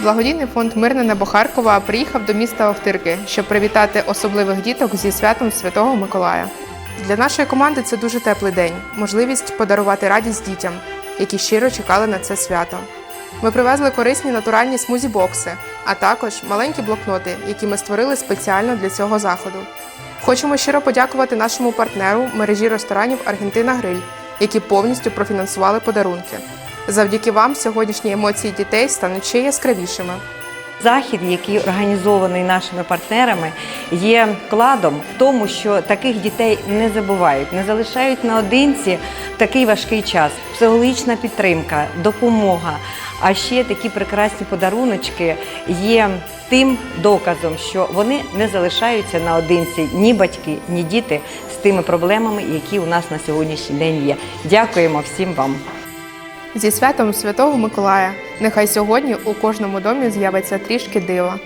Благодійний фонд Мирне небо Харкова приїхав до міста Охтирки, щоб привітати особливих діток зі святом Святого Миколая. Для нашої команди це дуже теплий день, можливість подарувати радість дітям, які щиро чекали на це свято. Ми привезли корисні натуральні смузі-бокси, а також маленькі блокноти, які ми створили спеціально для цього заходу. Хочемо щиро подякувати нашому партнеру мережі ресторанів Аргентина Гриль, які повністю профінансували подарунки. Завдяки вам сьогоднішні емоції дітей стануть ще яскравішими. Захід, який організований нашими партнерами, є вкладом в тому, що таких дітей не забувають, не залишають наодинці такий важкий час. Психологічна підтримка, допомога. А ще такі прекрасні подаруночки є тим доказом, що вони не залишаються наодинці ні батьки, ні діти з тими проблемами, які у нас на сьогоднішній день є. Дякуємо всім вам. Зі святом Святого Миколая! Нехай сьогодні у кожному домі з'явиться трішки дива.